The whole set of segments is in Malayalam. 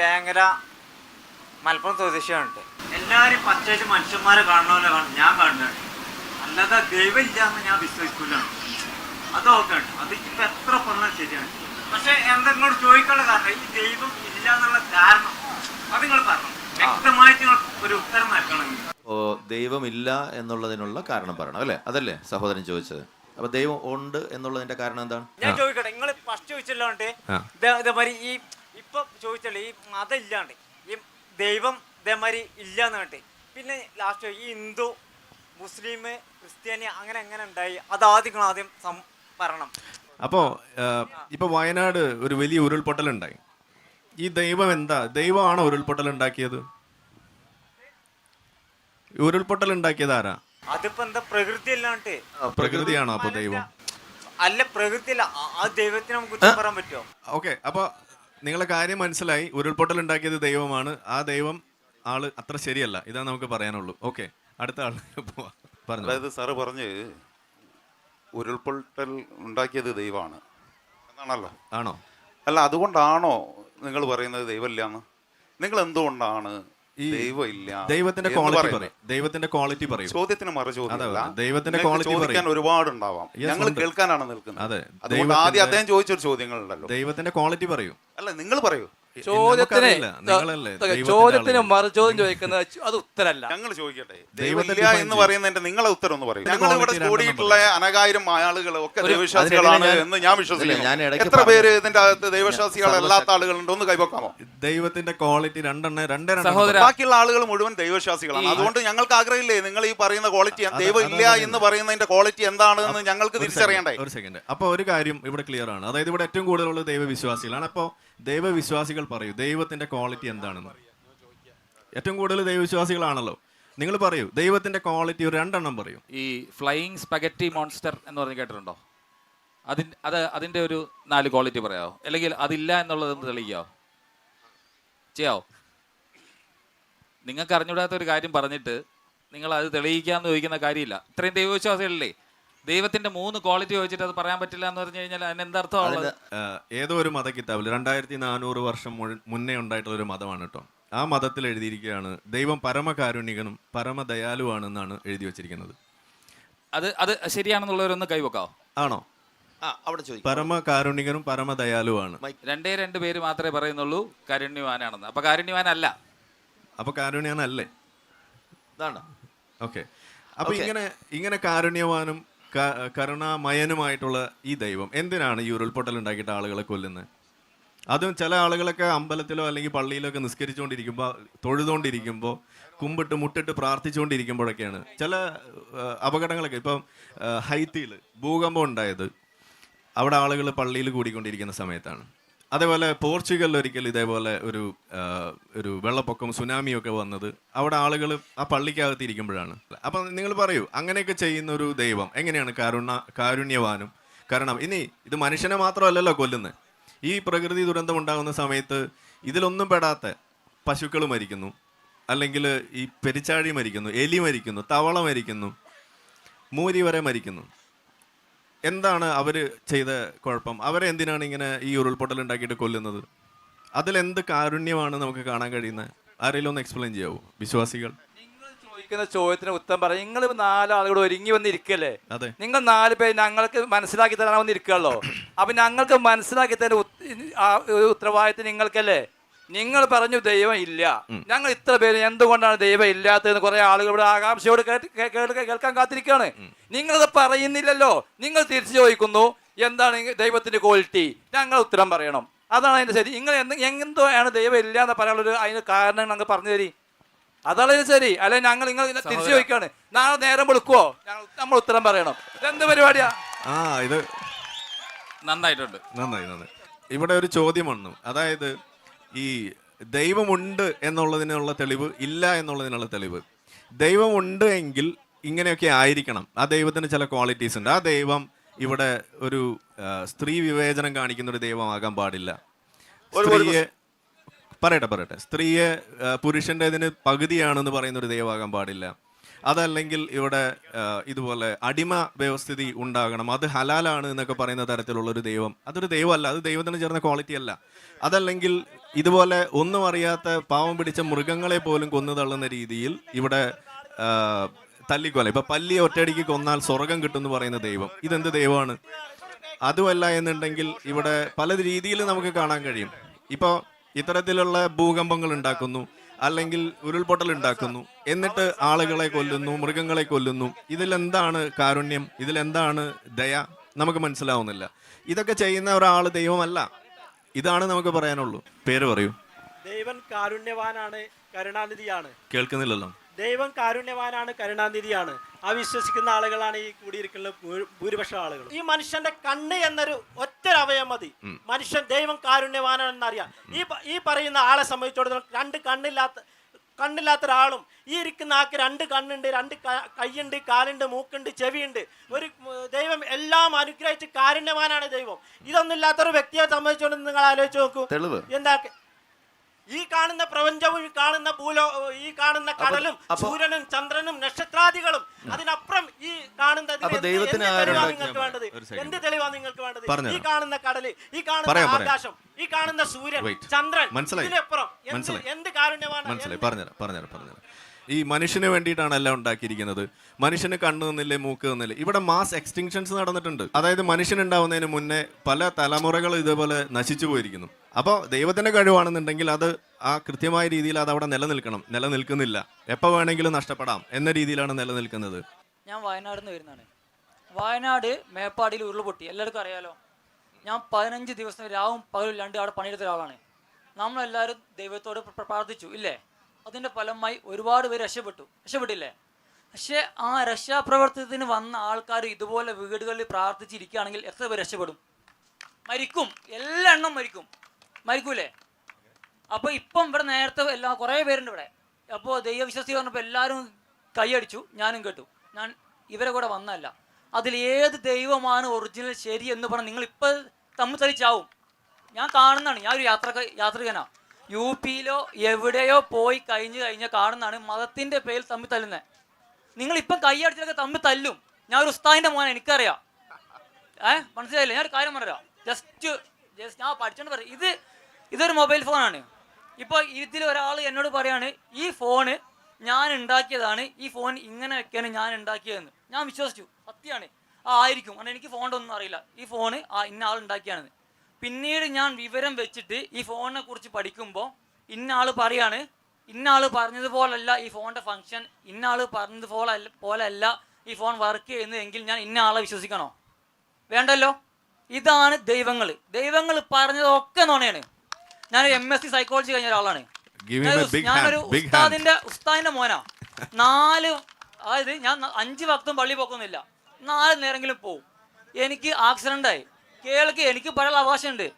വേങ്ങര മലപ്പുറം സ്വദേശിയാണ് എല്ലാവരും പച്ചയായിട്ട് മനുഷ്യന്മാരെ കാണണമല്ലോ കാണും. ഞാൻ കാണുന്നുണ്ട് അല്ലാതെ ദൈവം ഇല്ല എന്ന് ഞാൻ വിശ്വസിക്കില്ല അതൊക്കെ ഉണ്ട് അത് ഇപ്പൊ എത്ര പറഞ്ഞാൽ ശരിയാണ്. പക്ഷെ എന്തെങ്കിലും ചോദിക്കാനുള്ള കാരണം ഈ ദൈവം ഇല്ല എന്നുള്ള കാരണം അത് നിങ്ങൾ പറഞ്ഞു? വ്യക്തമായിട്ട് നിങ്ങൾ ഒരു ഉത്തരം ഓ ദൈവമില്ല എന്നുള്ളതിനുള്ള കാരണം പറയണം അല്ലേ? അതല്ലേ സഹോദരൻ ചോദിച്ചത്. അപ്പൊ ദൈവം ഉണ്ട് എന്നുള്ളതിന്റെ കാരണം എന്താണ്? ഞാൻ ചോദിക്കട്ടെ നിങ്ങൾ ഫസ്റ്റ് ചോദിച്ചല്ലോണ്ട് ഇതേമാതിരി ഈ ഇപ്പൊ ചോദിച്ചാൽ ഈ മതം ഇല്ലാണ്ട് ഈ ദൈവം ഇതേമാതിരി ഇല്ല എന്നിട്ട് പിന്നെ ലാസ്റ്റ് ഈ ഹിന്ദു മുസ്ലിം ക്രിസ്ത്യാനി അങ്ങനെ എങ്ങനെ ഉണ്ടായി? അത് ആദ്യം ആദ്യം പറയണം. അപ്പോൾ ഇപ്പോൾ വയനാട് ഒരു വലിയ ഉരുൾപൊട്ടൽ ഉണ്ടായി ഈ ദൈവം എന്താ? ദൈവമാണോ ഉരുൾപൊട്ടൽ ഉണ്ടാക്കിയത് ഉരുൾപൊട്ടൽ ഉണ്ടാക്കിയത് ആരാ? അതിപ്പോ എന്താ പ്രകൃതി അല്ലാണ്ട്? പ്രകൃതിയാണോ അപ്പൊ ദൈവം? അല്ല പ്രകൃതി അല്ല. ആ- ദൈവത്തിന് നമുക്ക് പറയാൻ പറ്റുമോ ഓക്കെ അപ്പോൾ നിങ്ങളെ കാര്യം മനസ്സിലായി. ഉരുൾപൊട്ടൽ ഉണ്ടാക്കിയത് ദൈവമാണ്. ആ ദൈവം ആൾ അത്ര ശരിയല്ല. ഇതാ നമുക്ക് പറയാനുള്ളൂ. ഓക്കെ. അടുത്ത ആൾ പറഞ്ഞു അതായത് സാറ് പറഞ്ഞ് ഉരുൾപൊട്ടൽ ഉണ്ടാക്കിയത് ദൈവമാണ്. എന്നാണല്ലോ ആണോ? അല്ല അതുകൊണ്ടാണോ നിങ്ങൾ പറയുന്നത് ദൈവമില്ല എന്ന് നിങ്ങൾ എന്തുകൊണ്ടാണ് ഈ ദൈവം ഇല്ല ദൈവത്തിന്റെ ക്വാളിറ്റി? പറയും. ദൈവത്തിന്റെ ക്വാളിറ്റി പറയും. ചോദ്യത്തിന് മറു ചോദ്യമല്ല ദൈവത്തിന്റെ ക്വാളിറ്റി ചോദിക്കാൻ. ഒരുപാട് ഉണ്ടാവാം ഞങ്ങൾ കേൾക്കാനാണ് നിൽക്കുന്നത്. അതെ, ആദ്യം അദ്ദേഹം ചോദിച്ചൊരു ചോദ്യങ്ങളുണ്ടല്ലോ. ദൈവത്തിന്റെ ക്വാളിറ്റി പറയൂ. അല്ല നിങ്ങൾ പറയൂ. ചോദ്യത്തിന് ചോദ്യത്തിന് മറുചോദ്യം ചോദിക്കുന്നത് അത് ഉത്തരല്ല ഞങ്ങൾ ചോദിക്കട്ടെ. ദൈവമില്ല എന്ന് പറയുന്നതിന്റെ നിങ്ങളെ ഉത്തരം ഒന്ന് പറയും ഞങ്ങൾ ഇവിടെ quality കൂടിയിട്ടുള്ള അനകായിരം ആളുകൾ ഒക്കെ ദൈവവിശ്വാസികളാണ് എന്ന് ഞാൻ വിശ്വസിക്കുന്നു. എത്ര പേര്. ഇതിന്റെ അകത്ത് ദൈവവിശ്വാസികളല്ലാത്ത ആളുകളുണ്ട് ഒന്ന് കൈവക്കാമോ? ദൈവത്തിന്റെ ക്വാളിറ്റി രണ്ടെണ്ണം രണ്ടേ രണ്ടെണ്ണം ബാക്കിയുള്ള ആളുകൾ മുഴുവൻ ദൈവവിശ്വാസികളാണ്. അതുകൊണ്ട് ഞങ്ങൾക്ക് ആഗ്രഹമില്ലേ? നിങ്ങൾ ഈ പറയുന്ന ക്വാളിറ്റി ദൈവമില്ല ദൈവം ഇല്ല എന്ന് പറയുന്നതിന്റെ ക്വാളിറ്റി എന്താണെന്ന് ഞങ്ങൾക്ക് തിരിച്ചറിയണ്ടേ? ഒരു സെക്കൻഡ് അപ്പൊ ഒരു കാര്യം ഇവിടെ ക്ലിയർ ആണ്. അതായത് ഇവിടെ ഏറ്റവും കൂടുതലുള്ള ദൈവവിശ്വാസികളാണ്. അപ്പോൾ ദൈവവിശ്വാസികൾ പറയൂ ദൈവത്തിന്റെ ക്വാളിറ്റി എന്താണെന്ന്. ഏറ്റവും കൂടുതൽ ദൈവവിശ്വാസികളാണല്ലോ. നിങ്ങൾ പറയൂ ദൈവത്തിന്റെ ക്വാളിറ്റി ഒരു രണ്ടെണ്ണം പറയൂ. ഈ ഫ്ലൈയിങ് സ്പഗറ്റി മോൺസ്റ്റർ എന്ന് പറഞ്ഞ് കേട്ടിട്ടുണ്ടോ? അതിൻ അത് അതിന്റെ ഒരു നാല് ക്വാളിറ്റി പറയാമോ അല്ലെങ്കിൽ അതില്ല എന്നുള്ളത് ഒന്ന് തെളിയിക്കാവോ? ചെയ്യാവോ? നിങ്ങൾക്ക് അറിഞ്ഞൂടാത്ത ഒരു കാര്യം പറഞ്ഞിട്ട് നിങ്ങൾ അത് തെളിയിക്കാന്ന് ചോദിക്കുന്ന കാര്യമില്ല. ഇത്രയും ദൈവവിശ്വാസികളല്ലേ? ദൈവത്തിന്റെ മൂന്ന് ക്വാളിറ്റി ചോദിച്ചിട്ട് അത് പറയാൻ പറ്റില്ല എന്ന് പറഞ്ഞു കഴിഞ്ഞാൽ അതിന് എന്തർത്ഥമാണ് ഏതോ ഒരു മത കിതാബിൽ രണ്ടായിരത്തി നാനൂറ് വർഷം മുന്നേ ഉണ്ടായിട്ടുള്ള ഒരു മതമാണ് കേട്ടോ. ആ മതത്തിൽ എഴുതിയിരിക്കുകയാണ് ദൈവം പരമകാരുണികനും പരമദയാലുവാണെന്നാണ് എഴുതി വെച്ചിരിക്കുന്നത്. അത് അത് ശരിയാണെന്നുള്ളവരൊന്ന് കൈവക്കാവോ ആണോ? ആ അവിടെ ചോദിക്കും. പരമകാരുണികനും പരമദയാലുവാണ്. രണ്ടേ രണ്ട് പേര് മാത്രമേ പറയുന്നുള്ളൂ കാരുണ്യവാനാണെന്ന്. അപ്പൊ കാരുണ്യവാനല്ല. അപ്പൊ കാരുണ്യാനല്ലേ? ഇതാണ്. ഓക്കെ. അപ്പൊ ഇങ്ങനെ ഇങ്ങനെ കാരുണ്യവാനും കരുണാമയനുമായിട്ടുള്ള ഈ ദൈവം എന്തിനാണ് ഈ ഉരുൾപൊട്ടൽ ഉണ്ടാക്കിയിട്ട് ആളുകളെ കൊല്ലുന്നത് അതും ചില ആളുകളൊക്കെ അമ്പലത്തിലോ അല്ലെങ്കിൽ പള്ളിയിലോ ഒക്കെ നിസ്കരിച്ചുകൊണ്ടിരിക്കുമ്പോൾ തൊഴുതുകൊണ്ടിരിക്കുമ്പോൾ കുമ്പിട്ട് മുട്ടിട്ട് പ്രാർത്ഥിച്ചുകൊണ്ടിരിക്കുമ്പോഴൊക്കെയാണ് ചില അപകടങ്ങളൊക്കെ. ഇപ്പം ഹൈത്തിയിൽ ഭൂകമ്പം ഉണ്ടായത് അവിടെ ആളുകൾ പള്ളിയിൽ കൂടിക്കൊണ്ടിരിക്കുന്ന സമയത്താണ്. അതേപോലെ പോർച്ചുഗലിൽ ഒരിക്കൽ ഇതേപോലെ ഒരു ഒരു വെള്ളപ്പൊക്കം സുനാമിയും ഒക്കെ വന്നത്. അവിടെ ആളുകൾ ആ പള്ളിക്കകത്ത് ഇരിക്കുമ്പോഴാണ്. അപ്പം നിങ്ങൾ പറയൂ അങ്ങനെയൊക്കെ ചെയ്യുന്ന ഒരു ദൈവം എങ്ങനെയാണ് കാരുണ കാരുണ്യവാനും? കാരണം ഇനി ഇത് മനുഷ്യനെ മാത്രമല്ലല്ലോ കൊല്ലുന്നത് ഈ പ്രകൃതി ദുരന്തം ഉണ്ടാകുന്ന സമയത്ത് ഇതിലൊന്നും പെടാത്ത പശുക്കൾ മരിക്കുന്നു. അല്ലെങ്കിൽ ഈ പെരിച്ചാഴി മരിക്കുന്നു എലി മരിക്കുന്നു തവള മരിക്കുന്നു മൂരി വരെ മരിക്കുന്നു. എന്താണ് അവർ ചെയ്ത കുഴപ്പം? അവരെ എന്തിനാണ് ഇങ്ങനെ ഈ ഉരുൾപൊട്ടൽ ഉണ്ടാക്കിയിട്ട് കൊല്ലുന്നത്? അതിലെന്ത് കാരുണ്യമാണ് നമുക്ക് കാണാൻ കഴിയുന്നത്? ആരെങ്കിലും ഒന്ന് എക്സ്പ്ലെയിൻ ചെയ്യാവോ? വിശ്വാസികൾ? നിങ്ങൾ ചോദിക്കുന്ന ചോദ്യത്തിന് ഉത്തരം പറയാം. നിങ്ങൾ നാലാളുകൾ ഒരുങ്ങി വന്നിരിക്കല്ലേ? അതെ. നിങ്ങൾ നാല് പേര് ഞങ്ങൾക്ക് മനസ്സിലാക്കി തരാൻ വന്നിരിക്കുകയല്ലോ അപ്പൊ ഞങ്ങൾക്ക് മനസ്സിലാക്കി തരുന്ന ഉത്തരവാദിത്തം നിങ്ങൾക്കല്ലേ? നിങ്ങൾ പറഞ്ഞു ദൈവം ഇല്ല. ഞങ്ങൾ ഇത്ര പേര് എന്തുകൊണ്ടാണ് ദൈവം ഇല്ലാത്തതെന്ന് കുറെ ആളുകൾ ഇവിടെ ആകാംക്ഷയോട് കേൾക്കാൻ കാത്തിരിക്കുകയാണ്. നിങ്ങളത് പറയുന്നില്ലല്ലോ. നിങ്ങൾ തിരിച്ചു ചോദിക്കുന്നു എന്താണ് ദൈവത്തിന്റെ ക്വാളിറ്റി? ഞങ്ങൾ ഉത്തരം പറയണം. അതാണ് അതിന്റെ ശരി. നിങ്ങൾ എന്ത് എന്തോ ആണ് ദൈവം ഇല്ല എന്ന് പറയാനുള്ളൊരു അതിന് കാരണം ഞങ്ങൾ പറഞ്ഞു തരി. അതാണ് അതിന് ശരി. അല്ലെ ഞങ്ങൾ നിങ്ങൾ തിരിച്ചു ചോദിക്കാണ് നാളെ നേരം വിളിക്കുവോ? ഞങ്ങൾ നമ്മൾ ഉത്തരം പറയണം. ഇതെന്ത് പരിപാടിയാ? ആ ഇത് നന്നായിട്ടുണ്ട്. നന്നായി നന്നായി. ഇവിടെ ഒരു ചോദ്യം വന്നു. അതായത് ഈ ദൈവമുണ്ട് എന്നുള്ളതിനുള്ള തെളിവ് ഇല്ല എന്നുള്ളതിനുള്ള തെളിവ്. ദൈവമുണ്ട് എങ്കിൽ ഇങ്ങനെയൊക്കെ ആയിരിക്കണം. ആ ദൈവത്തിന് ചില ക്വാളിറ്റീസ് ഉണ്ട്. ആ ദൈവം ഇവിടെ ഒരു സ്ത്രീ വിവേചനം കാണിക്കുന്ന ഒരു ദൈവമാകാൻ പാടില്ല. സ്ത്രീയെ പറയട്ടെ പറയട്ടെ. സ്ത്രീയെ പുരുഷന്റെ പുരുഷന്റെതിന് പകുതിയാണെന്ന് പറയുന്ന ഒരു ദൈവമാകാൻ പാടില്ല. അതല്ലെങ്കിൽ ഇവിടെ ഇതുപോലെ അടിമ വ്യവസ്ഥിതി ഉണ്ടാകണം. അത് ഹലാലാണ് എന്നൊക്കെ പറയുന്ന തരത്തിലുള്ള ഒരു ദൈവം. അതൊരു ദൈവമല്ല. അത് ദൈവത്തിന് ചേർന്ന ക്വാളിറ്റി അല്ല. അതല്ലെങ്കിൽ ഇതുപോലെ ഒന്നും അറിയാത്ത പാവം പിടിച്ച മൃഗങ്ങളെ പോലും കൊന്നു തള്ളുന്ന രീതിയിൽ ഇവിടെ തല്ലിക്കൊല ഇപ്പൊ പല്ലിയെ ഒറ്റയടിക്ക് കൊന്നാൽ സ്വർഗം കിട്ടും എന്ന് പറയുന്ന ദൈവം. ഇതെന്ത് ദൈവമാണ്? അതുമല്ല എന്നുണ്ടെങ്കിൽ ഇവിടെ പല രീതിയിൽ നമുക്ക് കാണാൻ കഴിയും. ഇപ്പോൾ ഇത്തരത്തിലുള്ള ഭൂകമ്പങ്ങൾ ഉണ്ടാക്കുന്നു. അല്ലെങ്കിൽ ഉരുൾപൊട്ടൽ ഉണ്ടാക്കുന്നു. എന്നിട്ട് ആളുകളെ കൊല്ലുന്നു മൃഗങ്ങളെ കൊല്ലുന്നു. ഇതിലെന്താണ് കാരുണ്യം? ഇതിലെന്താണ് ദയ? നമുക്ക് മനസ്സിലാവുന്നില്ല. ഇതൊക്കെ ചെയ്യുന്ന ഒരാൾ ദൈവമല്ല. ഇതാണ് നമുക്ക് പറയാനുള്ളൂ. പേര് പറയൂ. ദൈവൻ കാരുണ്യവാനാണ് കരുണാനിധിയാണ്. കേൾക്കുന്നില്ലല്ലോ. ദൈവം കാരുണ്യവാനാണ് കരുണാനിധിയാണ്. ആ വിശ്വസിക്കുന്ന ആളുകളാണ് ഈ കൂടിയിരിക്കുന്ന ഭൂരിപക്ഷ ആളുകൾ ഈ മനുഷ്യന്റെ കണ്ണ് എന്നൊരു ഒറ്റ അവയം മതി മനുഷ്യൻ ദൈവം കാരുണ്യവാനാണെന്ന് അറിയാം ഈ ഈ പറയുന്ന ആളെ സംബന്ധിച്ചിടത്തോളം രണ്ട് കണ്ണില്ലാത്ത കണ്ണില്ലാത്ത ഒരാളും ഈ ഇരിക്കുന്ന ആൾക്ക് രണ്ട് കണ്ണുണ്ട് രണ്ട് കൈയുണ്ട് കാലുണ്ട് മൂക്കുണ്ട് ചെവിയുണ്ട്. ഒരു ദൈവം എല്ലാം അനുഗ്രഹിച്ച് കാരുണ്യവാനാണ് ദൈവം. ഇതൊന്നും ഇല്ലാത്തൊരു വ്യക്തിയെ സംബന്ധിച്ചുകൊണ്ട് നിങ്ങൾ ആലോചിച്ച് നോക്കൂ. എന്താ ഈ കാണുന്ന പ്രപഞ്ചവും ഈ കാണുന്ന ഭൂലോ ഈ കാണുന്ന കടലും സൂര്യനും ചന്ദ്രനും നക്ഷത്രാദികളും അതിനപ്പുറം ഈ കാണുന്ന നിങ്ങൾക്ക് വേണ്ടത്? എന്ത് തെളിവാ നിങ്ങൾക്ക് വേണ്ടത്? ഈ കാണുന്ന കടൽ ഈ കാണുന്ന. ആകാശം ഈ കാണുന്ന സൂര്യൻ ചന്ദ്രൻ. ഇതിനപ്പുറം എന്ത് കാരുണ്യമാണ് മനസ്സിലായി. എന്ത് പറഞ്ഞുതരാം പറഞ്ഞുതരാം പറഞ്ഞുതരാം. ഈ മനുഷ്യന് വേണ്ടിയിട്ടാണ് എല്ലാം ഉണ്ടാക്കിയിരിക്കുന്നത്. മനുഷ്യന് കണ്ണു നിന്നില്ലേ മൂക്ക് നിന്നില്ലേ ഇവിടെ മാസ് എക്സ്റ്റിങ്ഷൻസ് നടന്നിട്ടുണ്ട്. അതായത് മനുഷ്യൻ ഉണ്ടാവുന്നതിന് മുന്നേ പല തലമുറകളും ഇതേപോലെ നശിച്ചു പോയിരിക്കുന്നു. അപ്പോൾ ദൈവത്തിന്റെ കഴിവാണെന്നുണ്ടെങ്കിൽ അത് ആ കൃത്യമായ രീതിയിൽ അത് അവിടെ നിലനിൽക്കണം. നിലനിൽക്കുന്നില്ല. എപ്പോൾ വേണമെങ്കിലും നഷ്ടപ്പെടാം എന്ന രീതിയിലാണ് നിലനിൽക്കുന്നത്. ഞാൻ വയനാട് നിന്ന് വരുന്നതാണ്. വയനാട് മേപ്പാടിയിൽ ഉരുൾപൊട്ടി എല്ലാവർക്കും അറിയാലോ? ഞാൻ പതിനഞ്ച് ദിവസം രാവും പകലും രണ്ട് അവിടെ പണിയെടുത്ത ഒരാളാണ്. നമ്മളെല്ലാവരും ദൈവത്തോട് പ്രാർത്ഥിച്ചു. ഇല്ലേ? അതിന്റെ ഫലമായി ഒരുപാട് പേര് രക്ഷപ്പെട്ടു. രക്ഷപ്പെട്ടില്ലേ? പക്ഷേ ആ രക്ഷാപ്രവർത്തനത്തിന് വന്ന ആൾക്കാർ ഇതുപോലെ വീടുകളിൽ പ്രാർത്ഥിച്ചിരിക്കുകയാണെങ്കിൽ എത്ര പേര് രക്ഷപ്പെടും? മരിക്കും. എല്ലാ എണ്ണം മരിക്കും. മരിക്കൂലേ? അപ്പോൾ ഇപ്പം ഇവിടെ നേരത്തെ എല്ലാ കുറേ പേരുണ്ട് ഇവിടെ. അപ്പോൾ ദൈവവിശ്വസി പറഞ്ഞപ്പോൾ എല്ലാവരും കൈയടിച്ചു ഞാനും കേട്ടു. ഞാൻ ഇവരെ കൂടെ വന്നല്ല അതിൽ ഏത് ദൈവമാണ് ഒറിജിനൽ ശരി എന്ന് പറഞ്ഞാൽ നിങ്ങൾ ഇപ്പോൾ തമ്മിൽ തളിച്ചാവും ഞാൻ കാണുന്നതാണ് ഞാൻ ഒരു യാത്ര യാത്രികനാ. യു പിയിലോ എവിടെയോ പോയി കഴിഞ്ഞ് കഴിഞ്ഞാൽ കാണുന്നതാണ് മതത്തിന്റെ പേരിൽ തമ്മിൽ തല്ലുന്നത് നിങ്ങൾ ഇപ്പം കൈയടിച്ചിട്ടൊക്കെ തമ്മിൽ തല്ലും. ഞാൻ ഒരു ഉസ്താദിന്റെ മോനെ എനിക്കറിയാം. ഏഹ് മനസ്സിലായില്ലേ? ഞാൻ ഒരു കാര്യം പറയാം ജസ്റ്റ് ജസ്റ്റ് ഞാൻ പഠിച്ചോണ്ട് പറയാം. ഇത് ഇതൊരു മൊബൈൽ ഫോണാണ്. ഇപ്പോൾ ഇതിൽ ഒരാൾ എന്നോട് പറയാണ് ഈ ഫോണ് ഞാൻ ഉണ്ടാക്കിയതാണ് ഈ ഫോൺ ഇങ്ങനെ വെക്കാണ് ഞാൻ ഉണ്ടാക്കിയതെന്ന്. ഞാൻ വിശ്വസിച്ചു. സത്യമാണ് ആ ആയിരിക്കും. കാരണം എനിക്ക് ഫോണിന്റെ ഒന്നും അറിയില്ല. ഈ ഫോണ് ഇന്ന ആൾ ഉണ്ടാക്കിയാണെന്ന് പിന്നീട് ഞാൻ വിവരം വെച്ചിട്ട് ഈ ഫോണിനെ കുറിച്ച് പഠിക്കുമ്പോൾ ഇന്ന ആൾ പറയാണ് ഇന്ന ആൾ പറഞ്ഞതുപോലല്ല ഈ ഫോണിന്റെ ഫങ്ഷൻ ഇന്ന ആൾ പറഞ്ഞതുപോലെ പോലല്ല ഈ ഫോൺ വർക്ക് ചെയ്യുന്നത് എങ്കിൽ ഞാൻ ഇന്ന ആളെ വിശ്വസിക്കണോ? വേണ്ടല്ലോ? ഇതാണ് ദൈവങ്ങൾ ദൈവങ്ങൾ പറഞ്ഞതൊക്കെ നുണയാണ്. ഞാനൊരു എം എസ് സി സൈക്കോളജി കഴിഞ്ഞ ഒരാളാണ്. ഞാനൊരു-. ഉസ്താദിന്റെ ഉസ്താദിന്റെ മോനാ. നാല് അതായത് ഞാൻ അഞ്ച് ഭക്തും പള്ളി പോക്കൊന്നുമില്ല. നാല് നേരെങ്കിലും പോവും. എനിക്ക് ആക്സിഡന്റ് ആയി. കേൾക്ക് എനിക്ക് പറയാനുള്ള അവകാശമുണ്ട്.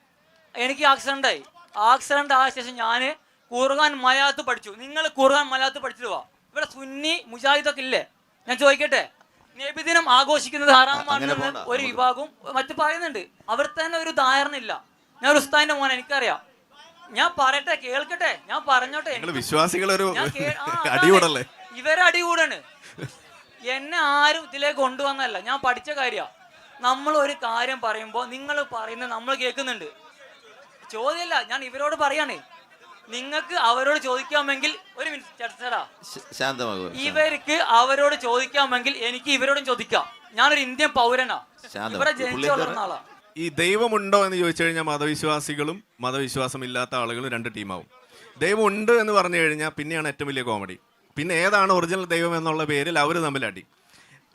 എനിക്ക് ആക്സിഡന്റ് ആയി. ആക്സിഡന്റ് ആയ ശേഷം ഞാൻ ഖുർആൻ മലയാളത്ത് പഠിച്ചു. നിങ്ങൾ ഖുർആൻ മലയാളത്ത് പഠിച്ചിട്ട് വാ. ഇവിടെ സുന്നി മുജാഹിദൊക്കെ ഇല്ലേ? ഞാൻ ചോദിക്കട്ടെ? നബിദിനം ആഘോഷിക്കുന്നത് ഹറാമാണെന്ന് ഒരു വിഭാഗവും മറ്റു പറയുന്നുണ്ട്. അവർ തന്നെ ഒരു ധാരണ ഇല്ല ഞാൻ ഒരു ഉസ്താദിന്റെ മോനെ എനിക്കറിയാം. ഞാൻ പറയട്ടെ കേൾക്കട്ടെ? ഞാൻ പറഞ്ഞോട്ടെ. വിശ്വാസികൾ അതാണ്. അടികൂടല്ലേ? ഇവരെ അടികൂടാണ്. എന്നെ ആരും ഇതിലേക്ക് കൊണ്ടുവന്നല്ല ഞാൻ പഠിച്ച കാര്യ. നമ്മൾ ഒരു കാര്യം പറയുമ്പോൾ നിങ്ങൾ പറയുന്നത് നമ്മൾ കേൾക്കുന്നുണ്ട്. ചോദ്യമല്ല ഞാൻ ഇവരോട് പറയാണ്. നിങ്ങൾക്ക് അവരോട് ചോദിക്കാമെങ്കിൽ ഒരു മിനിറ്റ് ഇവർക്ക് അവരോട് ചോദിക്കാമെങ്കിൽ എനിക്ക് ഇവരോടും ചോദിക്കാം. ഞാനൊരു ഇന്ത്യൻ പൗരനാ. ശാന്തം. ഇവിടെ ജനിച്ചു വളർന്ന ആളാ. ഈ ദൈവമുണ്ടോ എന്ന് ചോദിച്ചു കഴിഞ്ഞാൽ മതവിശ്വാസികളും മതവിശ്വാസമില്ലാത്ത ആളുകളും രണ്ട് ടീമാവും. ദൈവമുണ്ട് എന്ന് പറഞ്ഞു കഴിഞ്ഞാൽ പിന്നെയാണ് ഏറ്റവും വലിയ കോമഡി പിന്നെ ഏതാണ് ഒറിജിനൽ ദൈവം എന്നുള്ള പേരിൽ അവർ തമ്മിലടി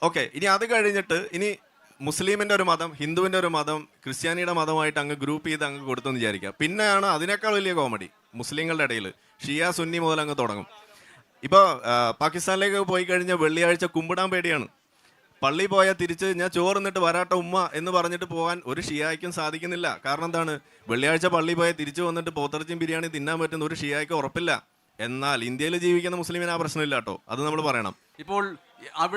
ഓക്കെ ഇനി അത് കഴിഞ്ഞിട്ട് ഇനി മുസ്ലിമിന്റെ ഒരു മതം ഹിന്ദുവിന്റെ ഒരു മതം ക്രിസ്ത്യാനിയുടെ മതമായിട്ട് അങ്ങ് ഗ്രൂപ്പ് ചെയ്ത് അങ്ങ് കൊടുത്തെന്ന് വിചാരിക്കുക. പിന്നെയാണ് അതിനേക്കാൾ വലിയ കോമഡി മുസ്ലിങ്ങളുടെ ഇടയിൽ. ഷിയ സുന്നി മുതൽ അങ്ങ് തുടങ്ങും. ഇപ്പോൾ പാകിസ്ഥാനിലേക്ക് പോയി കഴിഞ്ഞാൽ വെള്ളിയാഴ്ച കുമ്പിടാൻ പേടിയാണ്. പള്ളി പോയാൽ തിരിച്ച് ഞാൻ ചോറുന്നിട്ട് വരാട്ട ഉമ്മ എന്ന് പറഞ്ഞിട്ട് പോകാൻ ഒരു ഷിയായ്ക്കും സാധിക്കുന്നില്ല. കാരണം എന്താണ്? വെള്ളിയാഴ്ച പള്ളി പോയാൽ തിരിച്ചു വന്നിട്ട് പോത്തിറച്ചിയും ബിരിയാണി തിന്നാൻ പറ്റുന്ന ഒരു ഷിയായ്ക്ക് ഉറപ്പില്ല. എന്നാൽ ഇന്ത്യയിൽ ജീവിക്കുന്ന മുസ്ലിമിന് ആ പ്രശ്നമില്ല കേട്ടോ. അത് നമ്മൾ പറയണം. ഇപ്പോൾ അവിടെ